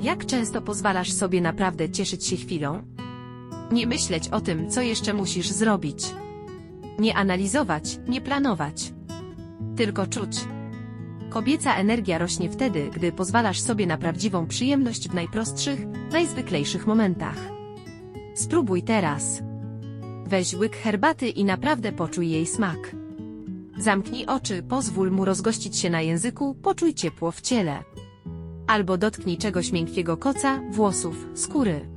Jak często pozwalasz sobie naprawdę cieszyć się chwilą? Nie myśleć o tym, co jeszcze musisz zrobić. Nie analizować, nie planować. Tylko czuć. Kobieca energia rośnie wtedy, gdy pozwalasz sobie na prawdziwą przyjemność w najprostszych, najzwyklejszych momentach. Spróbuj teraz. Weź łyk herbaty i naprawdę poczuj jej smak. Zamknij oczy, pozwól mu rozgościć się na języku, poczuj ciepło w ciele. Albo dotknij czegoś miękkiego koca, włosów, skóry.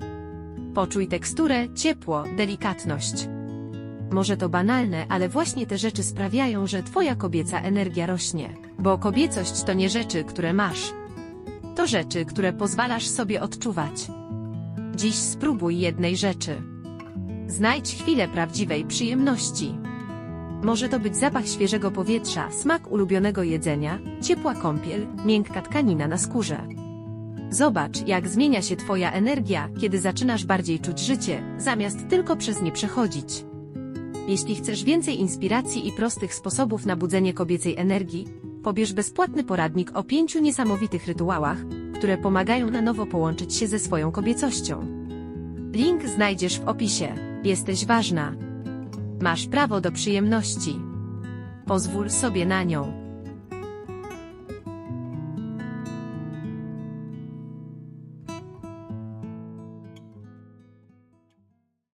Poczuj teksturę, ciepło, delikatność. Może to banalne, ale właśnie te rzeczy sprawiają, że twoja kobieca energia rośnie. Bo kobiecość to nie rzeczy, które masz. To rzeczy, które pozwalasz sobie odczuwać. Dziś spróbuj jednej rzeczy. Znajdź chwilę prawdziwej przyjemności. Może to być zapach świeżego powietrza, smak ulubionego jedzenia, ciepła kąpiel, miękka tkanina na skórze. Zobacz, jak zmienia się Twoja energia, kiedy zaczynasz bardziej czuć życie, zamiast tylko przez nie przechodzić. Jeśli chcesz więcej inspiracji i prostych sposobów na budzenie kobiecej energii, pobierz bezpłatny poradnik o pięciu niesamowitych rytuałach, które pomagają na nowo połączyć się ze swoją kobiecością. Link znajdziesz w opisie. Jesteś ważna. Masz prawo do przyjemności. Pozwól sobie na nią.